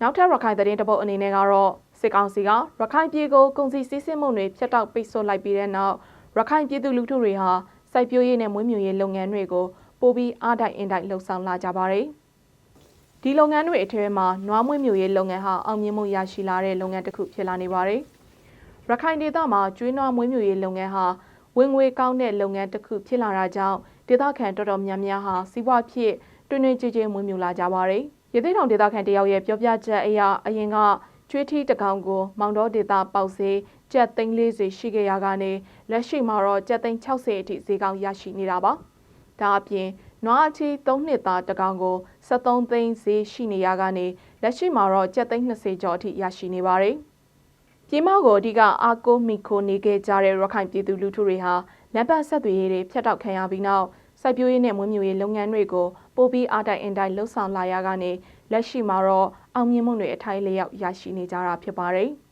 နောက်ထပ်ရခိုင်သတင်းတပုတ်အနေနဲ့ကတော့စစ်ကောင်စီကရခိုင်ပြည်ကိုကုန်စည်စည်းစိမ်မှုတွေဖျက်တောက်ပိတ်ဆို့လိုက်ပြီးတဲ့နောက်ရခိုင်ပြည်သူလူထုတွေဟာစိုက်ပျိုးရေးနဲ့မွေးမြူရေးလုပ်ငန်းတွေကိုပိုပြီးအားတိုက်အင်တိုက်လှုပ်ဆောင်လာကြပါတယ်။ဒီလုပ်ငန်းတွေအထက်မှာနွားမွေးမြူရေးလုပ်ငန်းဟာအောင်မြင်မှုရရှိလာတဲ့လုပ်ငန်းတစ်ခုဖြစ်လာနေပါတယ်။ရခိုင်ဒေသမှာကျွေးနွားမွေးမြူရေးလုပ်ငန်းဟာဝင်ငွေကောင်းတဲ့လုပ်ငန်းတစ်ခုဖြစ်လာတာကြောင့်ဒေသခံတော်တော်များများဟာစီးပွားဖြစ်တွင်တွင်ကြည်ကြည်မွေးမြူလာကြပါတယ်။ ရသေးထောင်ဒေသခံတယောက်ရဲ့ပြောပြချက်အရအရင်ကကျွေးထီးတကောင်ကို မောင်တော်ဒေသပေါက်စေးကျပ်သိန်း40ရှိခဲ့ရကနေလက်ရှိမှာတော့ကျပ်သိန်း60အထိဈေးကောင်းရရှိနေတာပါ။ဒါအပြင်နွားအချီ3နှစ်သားတကောင်ကို73သိန်းဈေးရှိနေရကနေလက်ရှိမှာတော့ကျပ်သိန်း20ကျော်အထိရရှိနေပါတယ်။ပြည်မကိုအဓိကအာကိုမီခိုနေခဲ့ကြတဲ့ရခိုင်ပြည်သူလူထုတွေဟာလမ်းပတ်ဆက်သွယ်ရေးတွေဖျက်တောက်ခံရပြီးနောက် စိုက်ပျိုးရေးနဲ့မွေးမြူရေးလုပ်ငန်းတွေကိုပိုပြီးအားတိုက်အင်တိုက်လှုပ်ဆောင်လာရကနေလက်ရှိမှာတော့အောင်မြင်မှုတွေအထိုက်လျောက်ရရှိနေကြတာဖြစ်ပါတယ်။